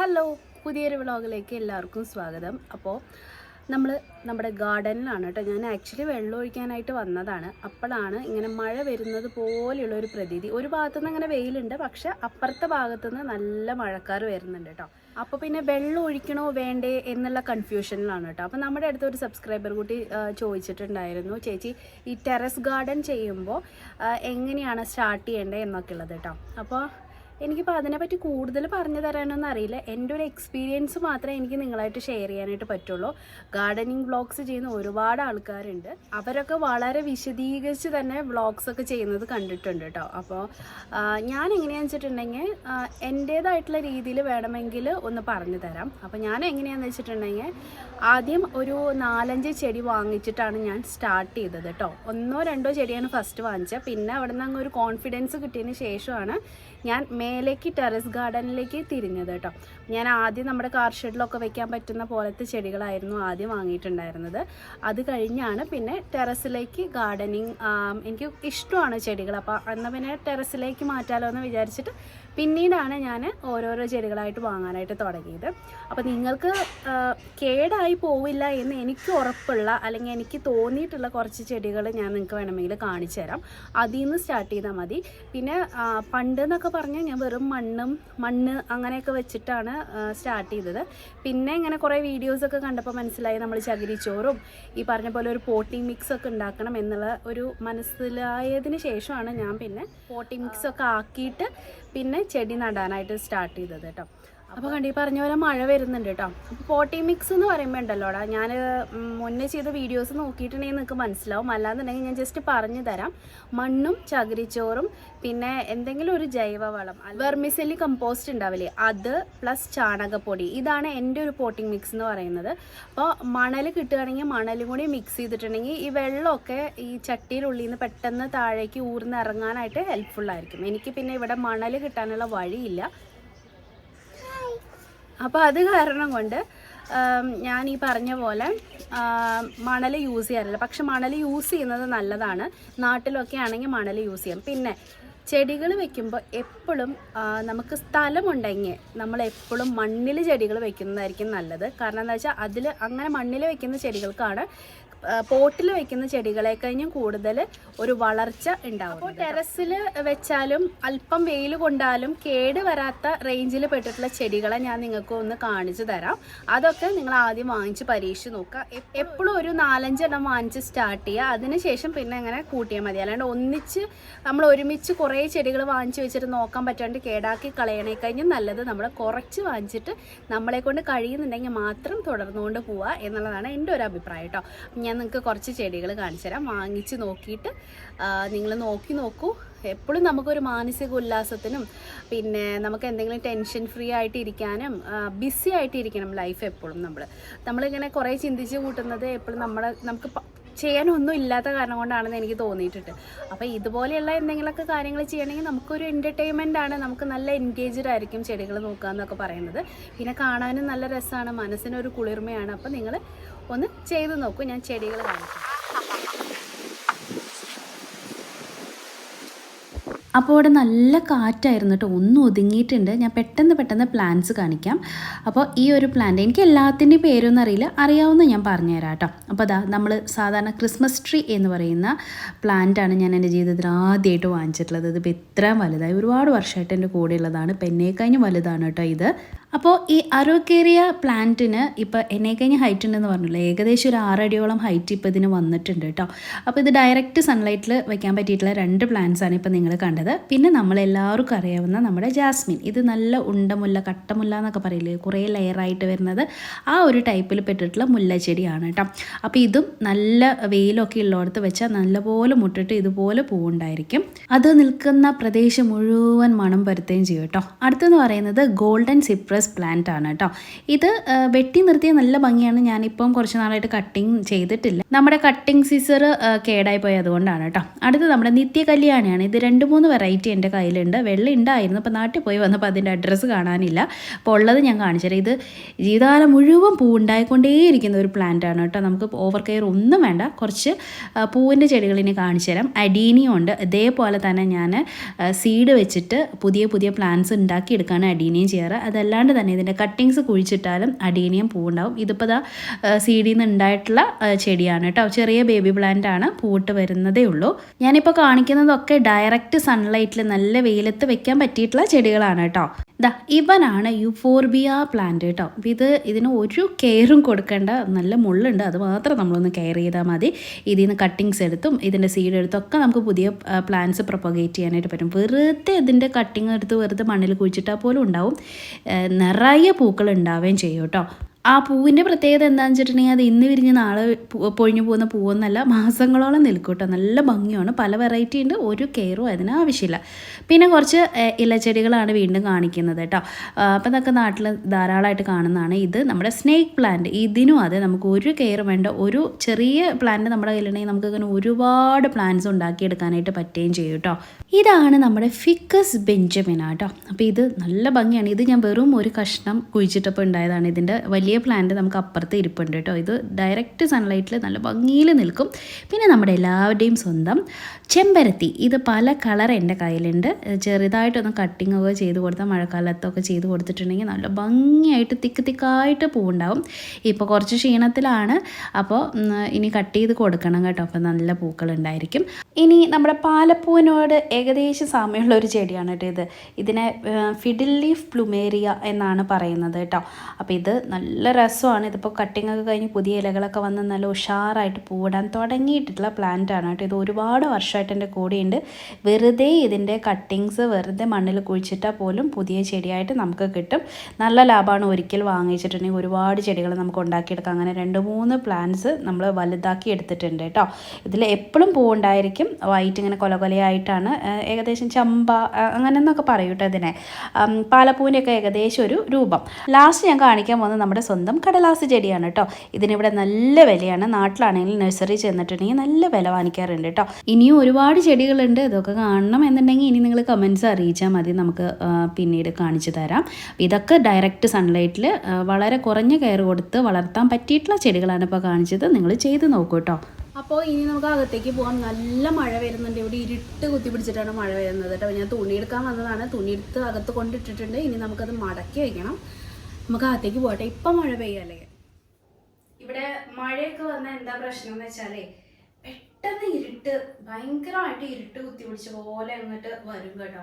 Hello പുതിയൊരു വ്ളോഗിലേക്ക് എല്ലാവർക്കും സ്വാഗതം. അപ്പോൾ നമ്മൾ നമ്മുടെ ഗാർഡനിലാണ് കേട്ടോ. ഞാൻ ആക്ച്വലി വെള്ളം ഒഴിക്കാനായിട്ട് വന്നതാണ്. അപ്പോഴാണ് ഇങ്ങനെ മഴ വരുന്നത് പോലെയുള്ള ഒരു പ്രതീതി. ഒരു ഭാഗത്തുനിന്ന് അങ്ങനെ വെയിലുണ്ട് പക്ഷെ അപ്പുറത്തെ ഭാഗത്തുനിന്ന് നല്ല മഴക്കാർ വരുന്നുണ്ട് കേട്ടോ. അപ്പോൾ പിന്നെ വെള്ളം ഒഴിക്കണോ വേണ്ടേ എന്നുള്ള കൺഫ്യൂഷനിലാണ് കേട്ടോ. അപ്പോൾ നമ്മുടെ അടുത്ത് ഒരു സബ്സ്ക്രൈബർ കൂട്ടി ചോദിച്ചിട്ടുണ്ടായിരുന്നു ചേച്ചി ഈ ടെറസ് ഗാർഡൻ ചെയ്യുമ്പോൾ എങ്ങനെയാണ് സ്റ്റാർട്ട് ചെയ്യേണ്ടത് എന്നൊക്കെ ഉള്ളത് കേട്ടോ. അപ്പോൾ എനിക്കിപ്പോൾ അതിനെപ്പറ്റി കൂടുതൽ പറഞ്ഞു തരാനൊന്നും അറിയില്ല. എന്റെ ഒരു എക്സ്പീരിയൻസ് മാത്രമേ എനിക്ക് നിങ്ങളായിട്ട് ഷെയർ ചെയ്യാനായിട്ട് പറ്റുള്ളൂ. ഗാർഡനിങ് വ്ളോഗ്സ് ചെയ്യുന്ന ഒരുപാട് ആൾക്കാരുണ്ട്. അവരൊക്കെ വളരെ വിശദീകരിച്ച് തന്നെ വ്ളോഗ്സ് ഒക്കെ ചെയ്യുന്നത് കണ്ടിട്ടുണ്ട് കേട്ടോ അപ്പോൾ ഞാൻ എങ്ങനെയാണെന്ന് വെച്ചിട്ടുണ്ടെങ്കിൽ എന്റേതായിട്ടുള്ള രീതിയിൽ വേണമെങ്കിൽ ഒന്ന് പറഞ്ഞു തരാം. അപ്പോൾ ഞാൻ എങ്ങനെയാണെന്ന് വെച്ചിട്ടുണ്ടെങ്കിൽ ആദ്യം ഒരു നാലഞ്ച് ചെടി വാങ്ങിച്ചിട്ടാണ് ഞാൻ സ്റ്റാർട്ട് ചെയ്തത് കേട്ടോ ഒന്നോ രണ്ടോ ചെടിയാണ് ഫസ്റ്റ് വാങ്ങിച്ചത്. പിന്നെ അവിടെ നിന്ന് അങ്ങ് ഒരു കോൺഫിഡൻസ് കിട്ടിയതിന് ശേഷമാണ് ഞാൻ മേലേക്ക് ടെറസ് ഗാർഡനിലേക്ക് തിരിഞ്ഞത് കേട്ടോ. ഞാൻ ആദ്യം നമ്മുടെ കാർ ഷെഡിലൊക്കെ വെക്കാൻ പറ്റുന്ന പോലത്തെ ചെടികളായിരുന്നു ആദ്യം വാങ്ങിയിട്ടുണ്ടായിരുന്നത്. അത് കഴിഞ്ഞാണ് പിന്നെ ടെറസിലേക്ക് ഗാർഡനിങ് എനിക്ക് ഇഷ്ടമാണ് ചെടികൾ. അപ്പോൾ എന്നാൽ പിന്നെ ടെറസിലേക്ക് മാറ്റാലോ എന്ന് വിചാരിച്ചിട്ട് പിന്നീടാണ് ഞാൻ ഓരോരോ ചെടികളായിട്ട് വാങ്ങാനായിട്ട് തുടങ്ങിയത്. അപ്പോൾ നിങ്ങൾക്ക് കേടായി പോവില്ല എന്ന് എനിക്ക് ഉറപ്പുള്ള അല്ലെങ്കിൽ എനിക്ക് തോന്നിയിട്ടുള്ള കുറച്ച് ചെടികൾ ഞാൻ നിങ്ങൾക്ക് വേണമെങ്കിൽ കാണിച്ചു തരാം അതിൽ നിന്ന് സ്റ്റാർട്ട് ചെയ്താൽ മതി. പിന്നെ പണ്ട് എന്നൊക്കെ പറഞ്ഞാൽ ഞാൻ വെറും മണ്ണും മണ്ണ് അങ്ങനെയൊക്കെ വെച്ചിട്ടാണ് സ്റ്റാർട്ട് ചെയ്തത്. പിന്നെ ഇങ്ങനെ കുറേ വീഡിയോസൊക്കെ കണ്ടപ്പോൾ മനസ്സിലായി നമ്മൾ ചകിരിച്ചോറും ഈ പറഞ്ഞ പോലെ ഒരു പോട്ടിംഗ് മിക്സ് ഒക്കെ ഉണ്ടാക്കണം എന്നുള്ള ഒരു മനസ്സിലായതിന് ശേഷമാണ് ഞാൻ പിന്നെ പോട്ടിംഗ് മിക്സ് ഒക്കെ ആക്കിയിട്ട് പിന്നെ ചെടി നടാനായിട്ട് സ്റ്റാർട്ട് ചെയ്തത് കേട്ടോ. അപ്പോൾ കണ്ടി പറഞ്ഞ പോലെ മഴ വരുന്നുണ്ട് കേട്ടോ. അപ്പോൾ പോട്ടി മിക്സ് എന്ന് പറയുമ്പോൾ ഉണ്ടല്ലോടാ ഞാൻ മുന്നേ ചെയ്ത വീഡിയോസ് നോക്കിയിട്ടുണ്ടെങ്കിൽ നിങ്ങൾക്ക് മനസ്സിലാവും. അല്ലാന്നുണ്ടെങ്കിൽ ഞാൻ ജസ്റ്റ് പറഞ്ഞു തരാം. മണ്ണും ചകിരിച്ചോറും പിന്നെ എന്തെങ്കിലും ഒരു ജൈവവളം വെർമിസെല്ലി കമ്പോസ്റ്റ് ഉണ്ടാവില്ലേ അത് പ്ലസ് ചാണകപ്പൊടി. ഇതാണ് എന്റെ ഒരു പോട്ടിംഗ് മിക്സ് എന്ന് പറയുന്നത്. അപ്പോൾ മണൽ കിട്ടുകയാണെങ്കിൽ മണലും കൂടി മിക്സ് ചെയ്തിട്ടുണ്ടെങ്കിൽ ഈ വെള്ളമൊക്കെ ഈ ചട്ടിയിലുള്ളിൽ നിന്ന് പെട്ടെന്ന് താഴേക്ക് ഊർന്നിറങ്ങാനായിട്ട് ഹെൽപ്ഫുള്ളായിരിക്കും എനിക്ക് പിന്നെ ഇവിടെ മണൽ കിട്ടാനുള്ള വഴിയില്ല. അപ്പോൾ അത് കാരണം കൊണ്ട് ഞാൻ ഈ പറഞ്ഞ പോലെ മണൽ യൂസ് ചെയ്യാറില്ല. പക്ഷെ മണൽ യൂസ് ചെയ്യുന്നത് നല്ലതാണ്. നാട്ടിലൊക്കെ ആണെങ്കിൽ മണൽ യൂസ് ചെയ്യാം. പിന്നെ ചെടികൾ വെക്കുമ്പോൾ എപ്പോഴും നമുക്ക് സ്ഥലമുണ്ടെങ്കിൽ നമ്മൾ എപ്പോഴും മണ്ണിൽ ചെടികൾ വെക്കുന്നതായിരിക്കും നല്ലത്. കാരണം എന്താ വെച്ചാൽ അതിൽ അങ്ങനെ മണ്ണിൽ വെക്കുന്ന ചെടികൾക്കാണ് പോട്ടിൽ വെക്കുന്ന ചെടികളെ കഴിഞ്ഞും കൂടുതൽ ഒരു വളർച്ച ഉണ്ടാവും അപ്പോൾ ടെറസിൽ വെച്ചാലും അല്പം വെയിൽ കൊണ്ടാലും കേട് വരാത്ത റേഞ്ചിൽ പെട്ടിട്ടുള്ള ചെടികളെ ഞാൻ നിങ്ങൾക്ക് ഒന്ന് കാണിച്ചു തരാം. അതൊക്കെ നിങ്ങൾ ആദ്യം വാങ്ങിച്ച് പരീക്ഷിച്ച് നോക്കുക. എപ്പോഴും ഒരു നാലഞ്ചെണ്ണം വാങ്ങിച്ച് സ്റ്റാർട്ട് ചെയ്യുക. അതിനുശേഷം പിന്നെ അങ്ങനെ കൂട്ടിയാൽ മതി. അല്ലാണ്ട് ഒന്നിച്ച് നമ്മൾ ഒരുമിച്ച് കുറേ ചെടികൾ വാങ്ങിച്ച് വെച്ചിട്ട് നോക്കാൻ പറ്റാണ്ട് കേടാക്കി കളയണേ കഴിഞ്ഞും നല്ലത് നമ്മൾ കുറച്ച് വാങ്ങിച്ചിട്ട് നമ്മളെ കൊണ്ട് കഴിയുന്നുണ്ടെങ്കിൽ മാത്രം തുടർന്നുകൊണ്ട് പോവുക എന്നുള്ളതാണ് എന്റെ ഒരു അഭിപ്രായം കേട്ടോ. ഞാൻ നിങ്ങൾക്ക് കുറച്ച് ചെടികൾ കാണിച്ചു തരാം. വാങ്ങിച്ച് നോക്കിയിട്ട് നിങ്ങൾ നോക്കി നോക്കൂ. എപ്പോഴും നമുക്കൊരു മാനസിക ഉല്ലാസത്തിനും പിന്നെ നമുക്ക് എന്തെങ്കിലും ടെൻഷൻ ഫ്രീ ആയിട്ട് ഇരിക്കാനും ബിസി ആയിട്ട് ഇരിക്കണം ലൈഫ് എപ്പോഴും നമ്മൾ നമ്മളിങ്ങനെ കുറേ ചിന്തിച്ച് കൂട്ടുന്നത് എപ്പോഴും നമ്മളെ നമുക്ക് ചെയ്യാനൊന്നും ഇല്ലാത്ത കാരണം കൊണ്ടാണെന്ന് എനിക്ക് തോന്നിയിട്ടുണ്ട്. അപ്പോൾ ഇതുപോലെയുള്ള എന്തെങ്കിലുമൊക്കെ കാര്യങ്ങൾ ചെയ്യണമെങ്കിൽ നമുക്കൊരു എന്റർടൈൻമെന്റ് ആണ്. നമുക്ക് നല്ല എൻഗേജ്ഡ് ആയിരിക്കും ചെടികൾ നോക്കുക എന്നൊക്കെ പറയുന്നത്. പിന്നെ കാണാനും നല്ല രസമാണ് മനസ്സിനൊരു കുളിർമയാണ്. അപ്പോൾ നിങ്ങൾ ഒന്ന് ചെയ്ത് നോക്കൂ ഞാൻ ചെടികൾ കാണിക്കാം. അപ്പോൾ അവിടെ നല്ല കാറ്റായിരുന്നു കേട്ടോ ഒന്നും ഒതുങ്ങിയിട്ടുണ്ട്. ഞാൻ പെട്ടെന്ന് പെട്ടെന്ന് പ്ലാന്റ്സ് കാണിക്കാം. അപ്പോൾ ഈ ഒരു പ്ലാന്റ് എനിക്ക് എല്ലാത്തിന്റെയും പേരൊന്നും അറിയില്ല അറിയാവുന്ന ഞാൻ പറഞ്ഞുതരാം കേട്ടോ. അപ്പോൾ അതാ നമ്മൾ സാധാരണ ക്രിസ്മസ് ട്രീ എന്ന് പറയുന്ന പ്ലാന്റാണ് ഞാൻ എന്റെ ജീവിതത്തിൽ ആദ്യമായിട്ട് വാങ്ങിച്ചിട്ടുള്ളത്. ഇതിപ്പോൾ ഇത്രയും വലുതായി ഒരുപാട് വർഷമായിട്ട് എന്റെ കൂടെയുള്ളതാണ്. ഇപ്പം വലുതാണ് കേട്ടോ ഇത്. അപ്പോൾ ഈ അരോക്കേറിയ പ്ലാന്റിന് ഇപ്പോൾ എന്നേക്കഴിഞ്ഞ് ഹൈറ്റ് ഉണ്ടെന്ന് പറഞ്ഞില്ലേ? ഏകദേശം ഒരു ആറടിയോളം ഹൈറ്റ് ഇപ്പോൾ ഇതിന് വന്നിട്ടുണ്ട് കേട്ടോ. അപ്പോൾ ഇത് ഡയറക്റ്റ് സൺലൈറ്റിൽ വെക്കാൻ പറ്റിയിട്ടുള്ള രണ്ട് പ്ലാന്റ്സ് ആണ് ഇപ്പോൾ നിങ്ങൾ കണ്ടത്. പിന്നെ നമ്മളെല്ലാവർക്കും അറിയാവുന്ന നമ്മുടെ ജാസ്മിൻ ഇത് നല്ല ഉണ്ടമുല്ല കട്ടമുല്ല എന്നൊക്കെ പറയില്ലേ? കുറേ ലെയറായിട്ട് വരുന്നത് ആ ഒരു ടൈപ്പിൽ പെട്ടിട്ടുള്ള മുല്ലച്ചെടിയാണ് കേട്ടോ. അപ്പോൾ ഇതും നല്ല വെയിലൊക്കെ ഉള്ളിടത്ത് വെച്ചാൽ നല്ലപോലെ മുട്ടിട്ട് ഇതുപോലെ പൂവുണ്ടായിരിക്കും. അത് നിൽക്കുന്ന പ്രദേശം മുഴുവൻ മണം പരുത്തുകയും ചെയ്യും കേട്ടോ. അടുത്തെന്ന് പറയുന്നത് ഗോൾഡൻ സിപ്രസ് പ്ലാന്റ് ആണ് കേട്ടോ. ഇത് വെട്ടി നിർത്തിയ നല്ല ഭംഗിയാണ്. ഞാനിപ്പം കുറച്ച് നാളായിട്ട് കട്ടിങ് ചെയ്തിട്ടില്ല. നമ്മുടെ കട്ടിങ് സീസർ കേടായി പോയി അതുകൊണ്ടാണ് കേട്ടോ. അടുത്ത് നമ്മുടെ നിത്യ കല്യാണിയാണ് ഇത് രണ്ട് മൂന്ന് വെറൈറ്റി എന്റെ കയ്യിലുണ്ട്. വെള്ള ഉണ്ടായിരുന്നു അപ്പോൾ നാട്ടിൽ പോയി വന്നപ്പോൾ അതിന്റെ അഡ്രസ്സ് കാണാനില്ല. അപ്പോൾ ഉള്ളത് ഞാൻ കാണിച്ചുതരാം ഇത് ജീവിതകാലം മുഴുവൻ പൂ ഉണ്ടായിക്കൊണ്ടേയിരിക്കുന്ന ഒരു പ്ലാന്റ് ആണ് കേട്ടോ. നമുക്ക് ഓവർ കെയർ ഒന്നും വേണ്ട. കുറച്ച് പൂവിന്റെ ചെടികളിനെ കാണിച്ചു തരാം. അഡീനിയും ഉണ്ട്. ഇതേപോലെ തന്നെ ഞാൻ സീഡ് വെച്ചിട്ട് പുതിയ പുതിയ പ്ലാന്റ്സ് ഉണ്ടാക്കിയെടുക്കുകയാണ് അഡീനിയും ചെയ്യാറ്. അതല്ലാണ്ട് അല്ലാണ്ട് തന്നെ ഇതിന്റെ കട്ടിങ്സ് കുഴിച്ചിട്ടാലും അടീനിയം പൂവുണ്ടാവും. ഇതിപ്പോൾ ഇതാ സീഡിൽ നിന്ന് ഉണ്ടായിട്ടുള്ള ചെടിയാണ് കേട്ടോ. ചെറിയ ബേബി പ്ലാന്റ് ആണ് പൂവിട്ട് വരുന്നതേ ഉള്ളൂ. ഞാനിപ്പോൾ കാണിക്കുന്നതൊക്കെ ഡയറക്റ്റ് സൺലൈറ്റിൽ നല്ല വെയിലത്ത് വെക്കാൻ പറ്റിയിട്ടുള്ള ചെടികളാണ് കേട്ടോ. ദാ ഇവനാണ് യുഫോർബിയ പ്ലാന്റ് കേട്ടോ. അപ്പോൾ ഇത് ഇതിന് ഒരു കെയറും കൊടുക്കേണ്ട നല്ല മുള്ളുണ്ട്. അത് മാത്രം നമ്മളൊന്ന് കെയർ ചെയ്താൽ മതി. ഇതിൽ നിന്ന് കട്ടിങ്സ് എടുത്തും ഇതിന്റെ സീഡ് എടുത്തും ഒക്കെ നമുക്ക് പുതിയ പ്ലാന്റ്സ് പ്രൊപ്പഗേറ്റ് ചെയ്യാനായിട്ട് പറ്റും. വെറുതെ ഇതിന്റെ കട്ടിങ് എടുത്ത് വെറുതെ മണ്ണിൽ കുഴിച്ചിട്ടാൽ പോലും ഉണ്ടാവും. നിറയെ പൂക്കൾ ഉണ്ടാവുകയും ചെയ്യും കേട്ടോ. ആ പൂവിന്റെ പ്രത്യേകത എന്താണെന്ന് വെച്ചിട്ടുണ്ടെങ്കിൽ അത് ഇന്ന് വിരിഞ്ഞ് നാളെ പൊഴിഞ്ഞു പോകുന്ന പൂവൊന്നല്ല മാസങ്ങളോളം നിൽക്കൂട്ടോ. കേട്ടോ നല്ല ഭംഗിയാണ്. പല വെറൈറ്റി ഉണ്ട്. ഒരു കെയറും അതിന് ആവശ്യമില്ല. പിന്നെ കുറച്ച് ഇലച്ചെടികളാണ് വീണ്ടും കാണിക്കുന്നത് കേട്ടോ. അപ്പം ഇതൊക്കെ നാട്ടിൽ ധാരാളമായിട്ട് കാണുന്നതാണ് ഇത്. നമ്മുടെ സ്നേക്ക് പ്ലാന്റ് ഇതിനും അതെ നമുക്ക് ഒരു കെയർ വേണ്ട. ഒരു ചെറിയ പ്ലാന്റ് നമ്മുടെ കയ്യിലുണ്ടെങ്കിൽ നമുക്ക് അങ്ങനെ ഒരുപാട് പ്ലാന്റ്സ് ഉണ്ടാക്കിയെടുക്കാനായിട്ട് പറ്റുകയും ചെയ്യും കേട്ടോ. ഇതാണ് നമ്മുടെ ഫിക്കസ് ബെഞ്ചമിന കേട്ടോ. അപ്പോൾ ഇത് നല്ല ഭംഗിയാണ്. ഇത് ഞാൻ വെറും ഒരു കഷ്ണം കുഴിച്ചിട്ടപ്പോൾ ഉണ്ടായതാണ് ഇതിന്റെ വലിയ പ്ലാന്റ് നമുക്ക് അപ്പുറത്ത് ഇരിപ്പുണ്ട് കേട്ടോ. ഇത് ഡയറക്റ്റ് സൺലൈറ്റിൽ നല്ല ഭംഗിയിൽ നിൽക്കും. പിന്നെ നമ്മുടെ എല്ലാവരുടെയും സ്വന്തം ചെമ്പരത്തി. ഇത് പല കളർ എന്റെ കയ്യിലുണ്ട്. ചെറുതായിട്ടൊന്ന് കട്ടിങ് ഒക്കെ ചെയ്ത് കൊടുത്താൽ മഴക്കാലത്തൊക്കെ ചെയ്ത് കൊടുത്തിട്ടുണ്ടെങ്കിൽ നല്ല ഭംഗിയായിട്ട് തിക്ക് തിക്കായിട്ട് പൂവുണ്ടാവും. ഇപ്പോൾ കുറച്ച് ക്ഷീണത്തിലാണ്. അപ്പോൾ ഇനി കട്ട് ചെയ്ത് കൊടുക്കണം കേട്ടോ. അപ്പോൾ നല്ല പൂക്കൾ ഉണ്ടായിരിക്കും ഇനി നമ്മുടെ പാലപ്പൂവിനോട് ഏകദേശം സാമ്യമുള്ള ഒരു ചെടിയാണ് കേട്ടോ ഇത്. ഇതിനെ ഫിഡിൽ ലീഫ് പ്ലുമേറിയ എന്നാണ് പറയുന്നത് കേട്ടോ. അപ്പോൾ ഇത് നല്ല രസമാണ്. ഇതിപ്പോൾ കട്ടിംഗ് ഒക്കെ കഴിഞ്ഞ് പുതിയ ഇലകളൊക്കെ വന്ന് നല്ല ഉഷാറായിട്ട് പൂവിടാൻ തുടങ്ങിയിട്ടുള്ള പ്ലാന്റ് ആണ് കേട്ടോ. ഇത് ഒരുപാട് വർഷമായിട്ട് എന്റെ കൂടെയുണ്ട്. വെറുതെ ഇതിന്റെ കട്ടിങ്സ് വെറുതെ മണ്ണിൽ കുഴിച്ചിട്ടാൽ പോലും പുതിയ ചെടിയായിട്ട് നമുക്ക് കിട്ടും. നല്ല ലാഭമാണ് ഒരിക്കൽ വാങ്ങിച്ചിട്ടുണ്ടെങ്കിൽ ഒരുപാട് ചെടികൾ നമുക്ക് ഉണ്ടാക്കിയെടുക്കാം. അങ്ങനെ രണ്ട് മൂന്ന് പ്ലാന്റ്സ് നമ്മൾ വലുതാക്കി എടുത്തിട്ടുണ്ട് കേട്ടോ. ഇതിൽ എപ്പോഴും പൂവുണ്ടായിരിക്കും. വൈറ്റ് ഇങ്ങനെ കൊല കൊലയായിട്ടാണ്. ഏകദേശം ചമ്പ അങ്ങനെ എന്നൊക്കെ പറയൂട്ടോ ഇതിനെ. പാലപ്പൂവിന്റെയൊക്കെ ഏകദേശം ഒരു രൂപം. ലാസ്റ്റ് ഞാൻ കാണിക്കാൻ പോകുന്നത് നമ്മുടെ സ്വന്തം കടലാസ് ചെടിയാണ് കേട്ടോ. ഇതിനിവിടെ നല്ല വിലയാണ്. നാട്ടിലാണെങ്കിൽ നഴ്സറി ചെന്നിട്ടുണ്ടെങ്കിൽ നല്ല വില വാങ്ങിക്കാറുണ്ട് കേട്ടോ. ഇനിയും ഒരുപാട് ചെടികളുണ്ട്. ഇതൊക്കെ കാണണം എന്നുണ്ടെങ്കിൽ ഇനി നിങ്ങൾ കമൻസ് അറിയിച്ചാൽ മതി. നമുക്ക് പിന്നീട് കാണിച്ചു തരാം. ഇതൊക്കെ ഡയറക്റ്റ് സൺലൈറ്റിൽ വളരെ കുറഞ്ഞ കെയർ കൊടുത്ത് വളർത്താൻ പറ്റിയിട്ടുള്ള ചെടികളാണ് ഇപ്പോൾ കാണിച്ചത്. നിങ്ങൾ ചെയ്ത് നോക്കൂ കേട്ടോ. അപ്പോൾ ഇനി നമുക്ക് അകത്തേക്ക് പോകാം. നല്ല മഴ വരുന്നുണ്ട്. ഇവിടെ ഇരുട്ട് കുത്തി പിടിച്ചിട്ടാണ് മഴ വരുന്നത് കേട്ടോ. ഞാൻ തുണി എടുക്കാൻ വന്നതാണ്. തുണി എടുത്ത് അകത്ത് കൊണ്ടിട്ടിട്ടുണ്ട്. ഇനി നമുക്കത് മടക്കി വയ്ക്കണം. നമുക്ക് അകത്തേക്ക് പോകട്ടെ ഇപ്പം മഴ പെയ്യല്ലേ? ഇവിടെ മഴയൊക്കെ വന്ന എന്താ പ്രശ്നം എന്ന് വെച്ചാലേ പെട്ടെന്ന് ഇരുട്ട് ഭയങ്കരമായിട്ട് ഇരുട്ട് കുത്തി പിടിച്ച പോലെ അങ്ങോട്ട് വരും കേട്ടോ.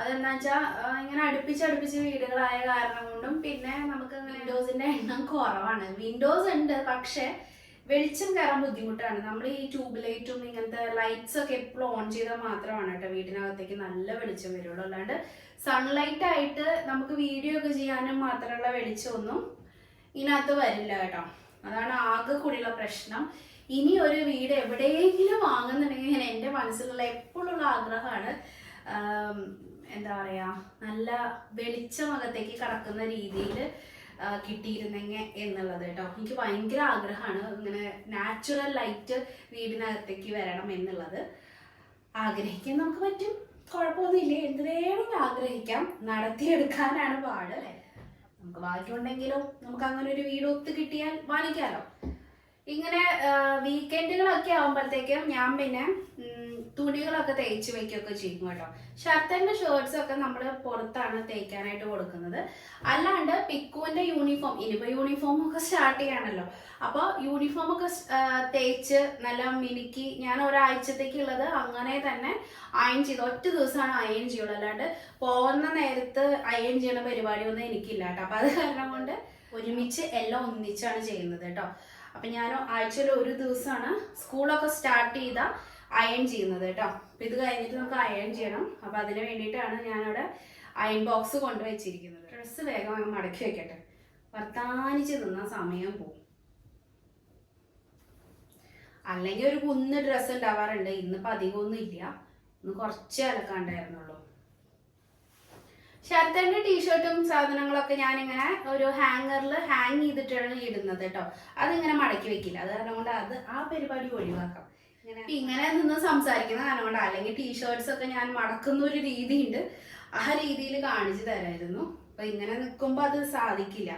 അതെന്താ വെച്ചാൽ ഇങ്ങനെ അടുപ്പിച്ച് അടുപ്പിച്ച് വീടുകളായ കാരണം കൊണ്ടും പിന്നെ നമുക്ക് വിൻഡോസിന്റെ എണ്ണം കുറവാണ്. വിൻഡോസ് ഉണ്ട് പക്ഷെ വെളിച്ചം കയറാൻ ബുദ്ധിമുട്ടാണ്. നമ്മൾ ഈ ട്യൂബ് ലൈറ്റും ഇങ്ങനത്തെ ലൈറ്റ്സ് ഒക്കെ എപ്പോഴും ഓൺ ചെയ്താൽ മാത്രമാണ് കേട്ടോ വീടിനകത്തേക്ക് നല്ല വെളിച്ചം വരുള്ളൂ. അല്ലാണ്ട് സൺലൈറ്റ് ആയിട്ട് നമുക്ക് വീഡിയോ ഒക്കെ ചെയ്യാനും മാത്രമുള്ള വെളിച്ചമൊന്നും ഇതിനകത്ത് വരില്ല കേട്ടോ. അതാണ് ആകെ കൂടിയുള്ള പ്രശ്നം. ഇനി ഒരു വീട് എവിടെയെങ്കിലും വാങ്ങുന്നുണ്ടെങ്കിൽ ഞാൻ എന്റെ മനസ്സിലുള്ള എപ്പോഴുള്ള ആഗ്രഹമാണ് എന്താ പറയുക നല്ല വെളിച്ചം അകത്തേക്ക് കടക്കുന്ന രീതിയിൽ കിട്ടിയിരുന്നെങ്കിൽ എന്നുള്ളത് കേട്ടോ. എനിക്ക് ഭയങ്കര ആഗ്രഹമാണ് ഇങ്ങനെ നാച്ചുറൽ ലൈറ്റ് വീടിനകത്തേക്ക് വരണം എന്നുള്ളത്. ആഗ്രഹിക്കാൻ നമുക്ക് പറ്റും. കുഴപ്പമൊന്നുമില്ല. എന്ത് ആഗ്രഹിക്കാം. നടത്തിയെടുക്കാനാണ് പാട് അല്ലേ? നമുക്ക് ഭാഗ്യമുണ്ടെങ്കിലും നമുക്ക് അങ്ങനെ ഒരു വീട് ഒത്തു കിട്ടിയാൽ വാങ്ങിക്കാമല്ലോ ഇങ്ങനെ വീക്കെൻഡുകളൊക്കെ ആകുമ്പോഴത്തേക്കും ഞാൻ പിന്നെ തുണികളൊക്കെ തേച്ച് വെക്കുകയൊക്കെ ചെയ്യും കേട്ടോ. ഷർട്ടിന്റെ ഷർട്ട്സ് ഒക്കെ നമ്മൾ പുറത്താണ് തേക്കാനായിട്ട് കൊടുക്കുന്നത്. അല്ലാണ്ട് പിക്കുവിന്റെ യൂണിഫോം ഇനിയിപ്പോ യൂണിഫോം ഒക്കെ സ്റ്റാർട്ട് ചെയ്യാണല്ലോ. അപ്പോൾ യൂണിഫോം ഒക്കെ തേച്ച് നല്ല മിനുക്കി ഞാൻ ഒരാഴ്ചത്തേക്കുള്ളത് അങ്ങനെ തന്നെ അയൺ ചെയ്ത് ഒറ്റ ദിവസമാണ് അയൺ ചെയ്യുള്ളൂ. അല്ലാണ്ട് പോകുന്ന നേരത്ത് അയൺ ചെയ്യണ പരിപാടിയൊന്നും എനിക്കില്ല കേട്ടോ. അപ്പൊ അത് കാരണം കൊണ്ട് ഒരുമിച്ച് എല്ലാം ഒന്നിച്ചാണ് ചെയ്യുന്നത് കേട്ടോ. അപ്പൊ ഞാൻ ആഴ്ചയിൽ ഒരു ദിവസമാണ് സ്കൂളൊക്കെ സ്റ്റാർട്ട് ചെയ്ത അയൺ ചെയ്യുന്നത് കേട്ടോ. അപ്പൊ ഇത് കഴിഞ്ഞിട്ട് നമുക്ക് അയൺ ചെയ്യണം. അപ്പൊ അതിന് വേണ്ടിയിട്ടാണ് അവിടെ അയൺ ബോക്സ് കൊണ്ടുവച്ചിരിക്കുന്നത്. ഡ്രസ്സ് വേഗം മടക്കി വെക്കട്ടെ. വർത്താനിച്ച് നിന്ന സമയം പോകും അല്ലെങ്കിൽ ഒരു കുന്ന് ഡ്രസ്സ് ഉണ്ടാവാറുണ്ട്. ഇന്നിപ്പോ അധികമൊന്നും ഇല്ല. ഒന്ന് കുറച്ചേ അലക്കാണ്ടായിരുന്നുള്ളൂ. ഷർട്ടിന്റെ ടീഷർട്ടും സാധനങ്ങളൊക്കെ ഞാൻ ഇങ്ങനെ ഒരു ഹാങ്ങറിൽ ഹാങ് ചെയ്തിട്ടാണ് ഇടുന്നത് കേട്ടോ. അതിങ്ങനെ മടക്കി വെക്കില്ല. അത് കാരണം കൊണ്ട് അത് ആ പരിപാടി ഒഴിവാക്കാം. ഇങ്ങനെ നിന്ന് സംസാരിക്കുന്ന കാരണം അല്ലെങ്കിൽ ടീഷർട്സ് ഒക്കെ ഞാൻ മടക്കുന്ന ഒരു രീതിയുണ്ട്. ആ രീതിയിൽ കാണിച്ചു തരായിരുന്നു. അപ്പൊ ഇങ്ങനെ നിൽക്കുമ്പോൾ അത് സാധിക്കില്ല.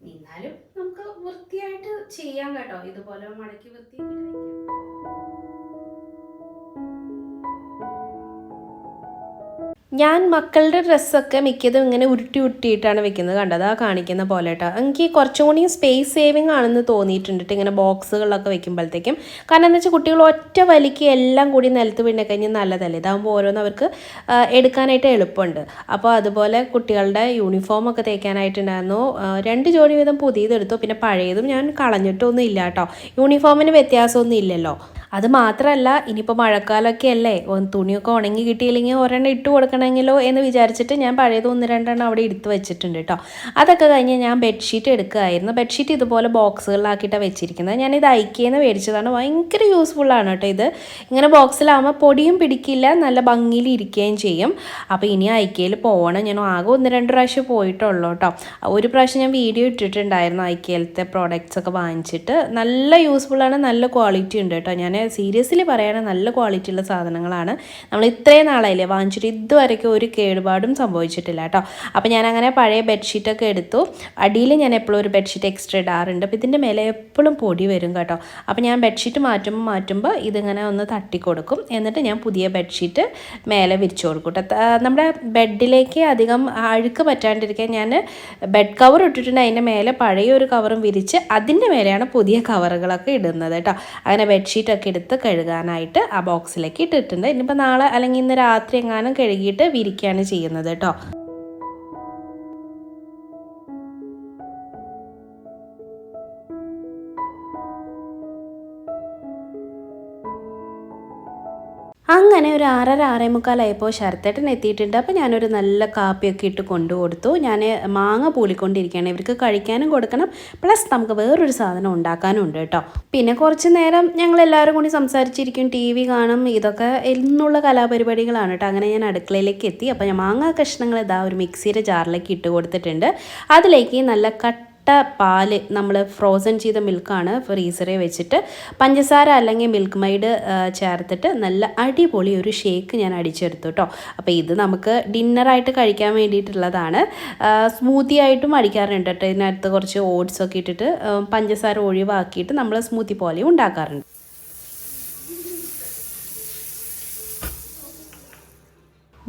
എന്നാലും നമുക്ക് വൃത്തിയായിട്ട് ചെയ്യാം കേട്ടോ. ഇതുപോലെ മടക്കി വൃത്തിയാക്കിയിട്ട് ഞാൻ മക്കളുടെ ഡ്രസ്സൊക്കെ മിക്കതും ഇങ്ങനെ ഉരുട്ടി ഉരുട്ടിയിട്ടാണ് വെക്കുന്നത്. കണ്ടത്? ആ കാണിക്കുന്ന പോലെ കേട്ടോ. എനിക്ക് കുറച്ചും കൂടി സ്പേസ് സേവിങ് ആണെന്ന് തോന്നിയിട്ടുണ്ട് ട്ടോ ഇങ്ങനെ ബോക്സുകളിലൊക്കെ വെക്കുമ്പോഴത്തേക്കും. കാരണം എന്താ വെച്ചാൽ കുട്ടികൾ ഒറ്റ വലിക്ക് എല്ലാം കൂടി നിലത്ത് പിന്നെ കഴിഞ്ഞാൽ നല്ലതല്ലേ? ഇതാകുമ്പോൾ ഓരോന്ന് അവർക്ക് എടുക്കാനായിട്ട് എളുപ്പമുണ്ട്. അപ്പോൾ അതുപോലെ കുട്ടികളുടെ യൂണിഫോം ഒക്കെ തേക്കാനായിട്ടുണ്ടായിരുന്നു. രണ്ട് ജോഡി വീതം പുതിയതെടുത്തു പിന്നെ പഴയതും ഞാൻ കളഞ്ഞിട്ടൊന്നും ഇല്ല കേട്ടോ. യൂണിഫോമിന് വ്യത്യാസമൊന്നും ഇല്ലല്ലോ. അത് മാത്രമല്ല ഇനിയിപ്പോൾ മഴക്കാലമൊക്കെ അല്ലേ? തുണിയൊക്കെ ഉണങ്ങി കിട്ടിയില്ലെങ്കിൽ ഒരെണ്ണം ഇട്ട് കൊടുക്കണമെങ്കിലോ എന്ന് വിചാരിച്ചിട്ട് ഞാൻ പഴയത് ഒന്ന് രണ്ടെണ്ണം അവിടെ എടുത്ത് വെച്ചിട്ടുണ്ട് കേട്ടോ. അതൊക്കെ കഴിഞ്ഞ് ഞാൻ ബെഡ്ഷീറ്റ് എടുക്കുകയായിരുന്നു. ബെഡ്ഷീറ്റ് ഇതുപോലെ ബോക്സുകളിലാക്കിയിട്ടാണ് വെച്ചിരിക്കുന്നത്. ഞാനിത് ഐക്കേന്ന് മേടിച്ചതാണ്. ഭയങ്കര യൂസ്ഫുള്ളാണ് കേട്ടോ ഇത്. ഇങ്ങനെ ബോക്സിലാകുമ്പോൾ പൊടിയും പിടിക്കില്ല. നല്ല ഭംഗിയിൽ ഇരിക്കുകയും ചെയ്യും. അപ്പോൾ ഇനി ഐക്കയിൽ പോകണം ഞാൻ ആകെ ഒന്ന് രണ്ട് പ്രാവശ്യം പോയിട്ടുള്ളൂ കേട്ടോ. ഒരു പ്രാവശ്യം ഞാൻ വീഡിയോ ഇട്ടിട്ടുണ്ടായിരുന്നു ഐക്കയിലത്തെ പ്രോഡക്റ്റ്സ് ഒക്കെ വാങ്ങിച്ചിട്ട്. നല്ല യൂസ്ഫുള്ളാണ് നല്ല ക്വാളിറ്റി ഉണ്ട് കേട്ടോ. ഞാൻ സീരിയസ്ലി പറയുകയാണെങ്കിൽ നല്ല ക്വാളിറ്റി ഉള്ള സാധനങ്ങളാണ്. നമ്മൾ ഇത്രയും നാളായില്ലേ വാങ്ങിച്ചിട്ട് ഇതുവരെയ്ക്കും ഒരു കേടുപാടും സംഭവിച്ചിട്ടില്ല കേട്ടോ. അപ്പോൾ ഞാൻ അങ്ങനെ പഴയ ബെഡ്ഷീറ്റൊക്കെ എടുത്തു. അടിയിൽ ഞാൻ എപ്പോഴും ഒരു ബെഡ്ഷീറ്റ് എക്സ്ട്രാ ഇടാറുണ്ട്. അപ്പോൾ ഇതിന്റെ മേലെ എപ്പോഴും പൊടി വരും കേട്ടോ. അപ്പോൾ ഞാൻ ബെഡ്ഷീറ്റ് മാറ്റുമ്പോൾ മാറ്റുമ്പോൾ ഇതിങ്ങനെ ഒന്ന് തട്ടി കൊടുക്കും എന്നിട്ട് ഞാൻ പുതിയ ബെഡ്ഷീറ്റ് മേലെ വിരിച്ചു കൊടുക്കും നമ്മുടെ ബെഡിലേക്ക് അധികം അഴുക്ക് പറ്റാണ്ടിരിക്കാൻ ഞാൻ ബെഡ് കവർ ഇട്ടിട്ടുണ്ട്. അതിന്റെ മേലെ പഴയ ഒരു കവറും വിരിച്ച് അതിന്റെ മേലെയാണ് പുതിയ കവറുകളൊക്കെ ഇടുന്നത് കേട്ടോ. അങ്ങനെ ബെഡ്ഷീറ്റൊക്കെ എടുത്ത് കഴുകാനായിട്ട് ആ ബോക്സിലേക്ക് ഇട്ടിട്ടുണ്ട്. ഇനിയിപ്പോൾ നാളെ അല്ലെങ്കിൽ ഇന്ന് രാത്രി എങ്ങാനും കഴുകിയിട്ട് വിരിക്കുകയാണ് ചെയ്യുന്നത് കേട്ടോ. അങ്ങനെ ഒരു ആറര ആറേ മുക്കാലായപ്പോൾ ശരത്തേട്ടൻ എത്തിയിട്ടുണ്ട്. അപ്പോൾ ഞാനൊരു നല്ല കാപ്പിയൊക്കെ ഇട്ട് കൊണ്ടു കൊടുത്തു. ഞാൻ മാങ്ങ പൂളിക്കൊണ്ടിരിക്കുകയാണ്. ഇവർക്ക് കഴിക്കാനും കൊടുക്കണം. പ്ലസ് നമുക്ക് വേറൊരു സാധനം ഉണ്ടാക്കാനും ഉണ്ട് കേട്ടോ. പിന്നെ കുറച്ച് നേരം ഞങ്ങൾ എല്ലാവരും കൂടി സംസാരിച്ചിരിക്കും. ടി വി കാണും. ഇതൊക്കെ എന്നുള്ള കലാപരിപാടികളാണ് കേട്ടോ. അങ്ങനെ ഞാൻ അടുക്കളയിലേക്ക് എത്തി. അപ്പോൾ ഞാൻ മാങ്ങ കഷ്ണങ്ങൾ ഇതാ ഒരു മിക്സിയുടെ ജാറിലേക്ക് ഇട്ട് കൊടുത്തിട്ടുണ്ട്. അതിലേക്ക് നല്ല കട്ട കട്ട പാൽ നമ്മൾ ഫ്രോസൺ ചെയ്ത മിൽക്കാണ് ഫ്രീസറിൽ വെച്ചിട്ട്. പഞ്ചസാര അല്ലെങ്കിൽ മിൽക്ക് മൈഡ് ചേർത്തിട്ട് നല്ല അടിപൊളി ഒരു ഷേക്ക് ഞാൻ അടിച്ചെടുത്തു കേട്ടോ അപ്പോൾ ഇത് നമുക്ക് ഡിന്നറായിട്ട് കഴിക്കാൻ വേണ്ടിയിട്ടുള്ളതാണ്. സ്മൂത്തി ആയിട്ടും അടിക്കാറുണ്ട് കേട്ടോ ഇതിനകത്ത് കുറച്ച് ഓട്സൊക്കെ ഇട്ടിട്ട് പഞ്ചസാര ഒഴിവാക്കിയിട്ട് നമ്മൾ സ്മൂത്തി പോലെ ഉണ്ടാക്കാറുണ്ട്.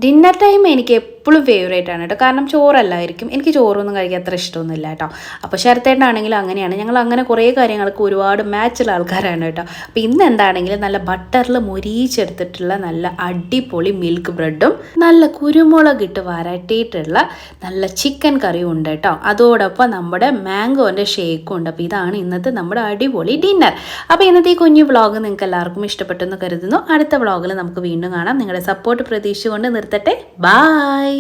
ഡിന്നർ ടൈം എനിക്ക് എപ്പോഴും ഫേവറേറ്റ് ആണ് കേട്ടോ കാരണം ചോറല്ലായിരിക്കും. എനിക്ക് ചോറൊന്നും കഴിക്കാൻ അത്ര ഇഷ്ടമൊന്നുമില്ല കേട്ടോ അപ്പോൾ ശരത്തേട്ടനാണെങ്കിലും അങ്ങനെയാണ്. ഞങ്ങൾ അങ്ങനെ കുറേ കാര്യങ്ങൾക്ക് ഒരുപാട് മാച്ചുള്ള ആൾക്കാരാണ് കേട്ടോ അപ്പോൾ ഇന്ന് എന്താണെങ്കിലും നല്ല ബട്ടറിൽ മൊരീച്ചെടുത്തിട്ടുള്ള നല്ല അടിപൊളി മിൽക്ക് ബ്രെഡും നല്ല കുരുമുളക് ഇട്ട് വരട്ടിയിട്ടുള്ള നല്ല ചിക്കൻ കറിയും ഉണ്ട് കേട്ടോ അതോടൊപ്പം നമ്മുടെ മാംഗോന്റെ ഷേക്കും ഉണ്ട്. അപ്പോൾ ഇതാണ് ഇന്നത്തെ നമ്മുടെ അടിപൊളി ഡിന്നർ അപ്പോൾ ഇന്നത്തെ ഈ കുഞ്ഞു വ്ളോഗ് നിങ്ങൾക്ക് എല്ലാവർക്കും ഇഷ്ടപ്പെട്ടെന്ന് കരുതുന്നു. അടുത്ത വ്ളോഗിൽ നമുക്ക് വീണ്ടും കാണാം. നിങ്ങളുടെ സപ്പോർട്ട് പ്രതീക്ഷിച്ചുകൊണ്ട് നിർത്തട്ടെ ബായ്